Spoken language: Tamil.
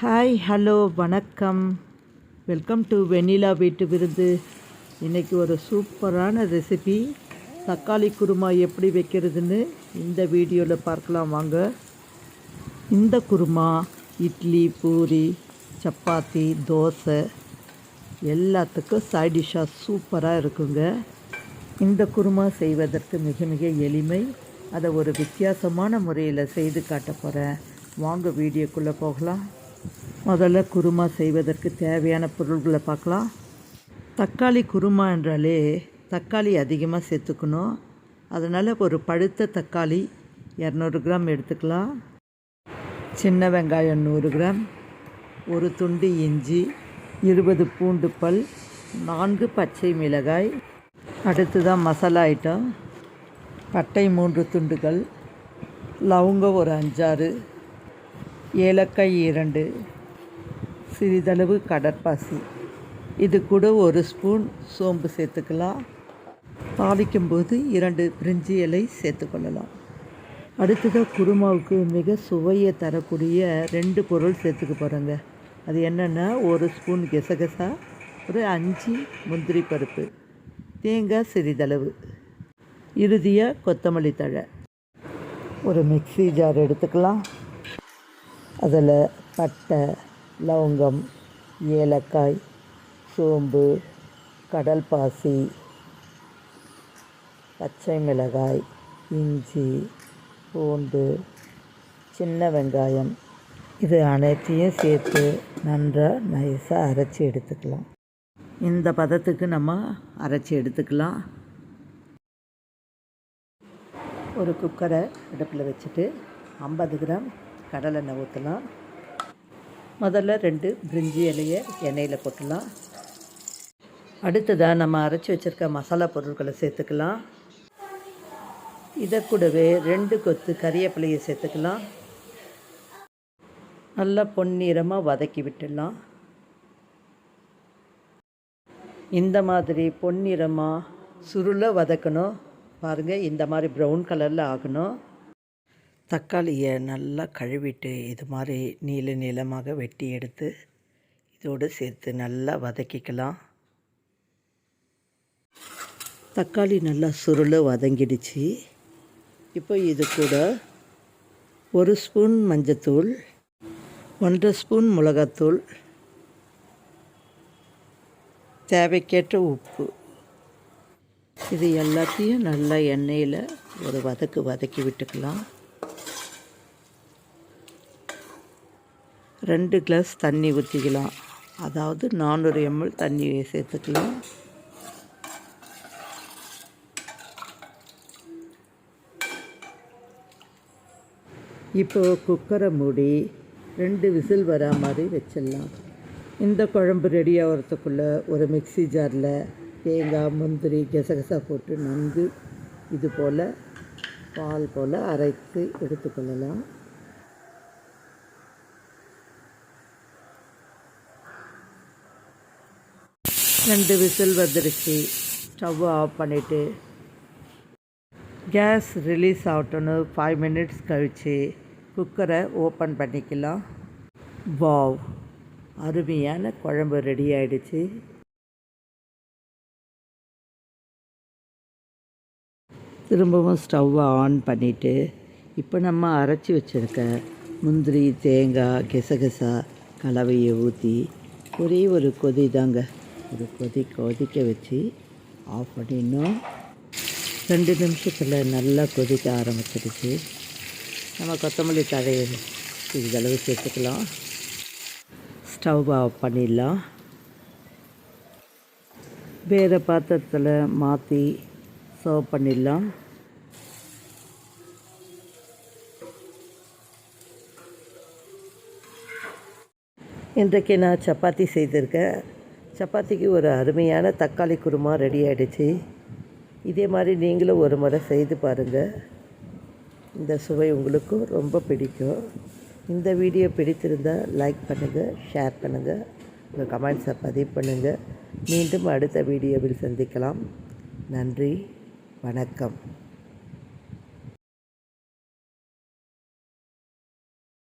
ஹாய் ஹலோ வணக்கம். வெல்கம் டு வெண்ணிலா வீட்டு விருந்து இன்றைக்கி ஒரு சூப்பரான ரெசிபி தக்காளி குருமா எப்படி வைக்கிறதுன்னு இந்த வீடியோவில் பார்க்கலாம் வாங்க. இந்த குருமா இட்லி பூரி சப்பாத்தி தோசை எல்லாத்துக்கும் சைட் டிஷ்ஷாக சூப்பராக இருக்குங்க. இந்த குருமா செய்வதற்கு மிக மிக எளிமை. அதை ஒரு வித்தியாசமான முறையில் செய்து காட்ட போகிறேன் வாங்க வீடியோக்குள்ளே போகலாம். முதல்ல குருமா செய்வதற்கு தேவையான பொருள்களை பார்க்கலாம். தக்காளி குருமா என்றாலே தக்காளி அதிகமாக சேர்த்துக்கணும். அதனால் ஒரு பழுத்த தக்காளி இரநூறு கிராம் எடுத்துக்கலாம். சின்ன வெங்காயம் நூறு கிராம் ஒரு துண்டு இஞ்சி இருபது பூண்டு பல் நான்கு பச்சை மிளகாய். அடுத்து தான் மசாலா ஐட்டம். பட்டை மூன்று துண்டுகள் லவங்கம் ஒரு அஞ்சாறு ஏலக்காய் இரண்டு சிறிதளவு கடற்பாசி. இது கூட ஒரு ஸ்பூன் சோம்பு சேர்த்துக்கலாம். தாளிக்கும்போது இரண்டு பிரிஞ்சி இலை சேர்த்துக்கொள்ளலாம் அடுத்ததாக குருமாவுக்கு மிக சுவையை தரக்கூடிய ரெண்டு பொருள் சேர்த்துக்க போகிறேங்க அது என்னென்னா ஒரு ஸ்பூன் கெசகசா ஒரு அஞ்சு முந்திரி பருப்பு தேங்காய் சிறிதளவு இறுதியாக கொத்தமல்லி தழை. ஒரு மிக்ஸி ஜார் எடுத்துக்கலாம். அதில் பட்டை லவங்கம் ஏலக்காய் சோம்பு கடல் பாசி பச்சை மிளகாய் இஞ்சி பூண்டு சின்ன வெங்காயம். இது அனைத்தையும் சேர்த்து நன்றாக நைஸாக அரைச்சி எடுத்துக்கலாம். இந்த பதத்துக்கு நம்ம அரைச்சி எடுத்துக்கலாம். ஒரு குக்கரை அடுப்பில் வச்சுட்டு ஐம்பது கிராம் கடலெண்ணெய் ஊற்றலாம் முதல்ல ரெண்டு பிரிஞ்சி இலையை எண்ணெயில் போட்டுடலாம் அடுத்ததாக நம்ம அரைச்சி வச்சுருக்க மசாலா பொருட்களை சேர்த்துக்கலாம். இதை கூடவே ரெண்டு கொத்து கறியப்பிலையை சேர்த்துக்கலாம். நல்லா பொன்னிறமாக வதக்கி விட்டுடலாம். இந்த மாதிரி பொன்னிறமாக சுருளை வதக்கணும். பாருங்கள் இந்த மாதிரி ப்ரௌன் கலரில் ஆகணும். தக்காளியை நல்லா கழுவிட்டு இது மாதிரி நீல நீளமாக வெட்டி எடுத்து இதோடு சேர்த்து நல்லா வதக்கிக்கலாம். தக்காளி நல்லா சுருள வதங்கிடுச்சு. இப்போ இது கூட ஒரு ஸ்பூன் மஞ்சத்தூள் ஒன்றரை ஸ்பூன் மிளகாத்தூள் தேவைக்கேற்ற உப்பு. இது எல்லாத்தையும் நல்லா எண்ணெயில் ஒரு வதக்கு வதக்கி விட்டுக்கலாம். ரெண்டு கிளாஸ் தண்ணி ஊற்றிக்கலாம் அதாவது நானூறு எம்எல் தண்ணி சேர்த்துக்கலாம். இப்போ குக்கரை மூடி ரெண்டு விசில் வரா மாதிரி வச்சிடலாம். இந்த குழம்பு ரெடி ஆகிறதுக்குள்ளே ஒரு மிக்சி ஜாரில் தேங்காய் முந்திரி கெசகசா போட்டு நன்கு இது போல் பால் போல் அரைத்து எடுத்துக்கொள்ளலாம். ரெண்டு விசில் வந்துருச்சு. ஸ்டவ் ஆஃப் பண்ணிவிட்டு கேஸ் ரிலீஸ் ஆகட்டோன்னு ஃபைவ் மினிட்ஸ் கழித்து குக்கரை ஓப்பன் பண்ணிக்கலாம். வாவ் அருமையான குழம்பு ரெடி ஆயிடுச்சு. திரும்பவும் ஸ்டவ்வை ஆன் பண்ணிவிட்டு இப்போ நம்ம அரைச்சி வச்சுருக்க முந்திரி தேங்காய் கெசகசா கலவையை ஊற்றி ஒரே ஒரு கொதி தாங்க. இது கொதிக்க கொதிக்க வச்சு ஆஃப் பண்ணிடணும். ரெண்டு நிமிஷத்தில் நல்லா கொதிக்க ஆரம்பிச்சிருச்சு. நம்ம கொத்தமல்லி தழையை சிறிதளவு சேர்த்துக்கலாம். ஸ்டவ் ஆஃப் பண்ணிடலாம். வேறு பாத்திரத்தில் மாற்றி சர்வ் பண்ணிடலாம். இன்றைக்கு நான் சப்பாத்தி செய்திருக்கேன் சப்பாத்திக்கு ஒரு அருமையான தக்காளி குருமா ரெடி ஆகிடுச்சு இதே மாதிரி நீங்களும் ஒரு முறை செய்து பாருங்கள் இந்த சுவை உங்களுக்கும் ரொம்ப பிடிக்கும். இந்த வீடியோ பிடித்திருந்தால் லைக் பண்ணுங்கள் ஷேர் பண்ணுங்கள் உங்கள் கமெண்ட்ஸை பதிவு பண்ணுங்கள் மீண்டும் அடுத்த வீடியோவில் சந்திக்கலாம். நன்றி வணக்கம்.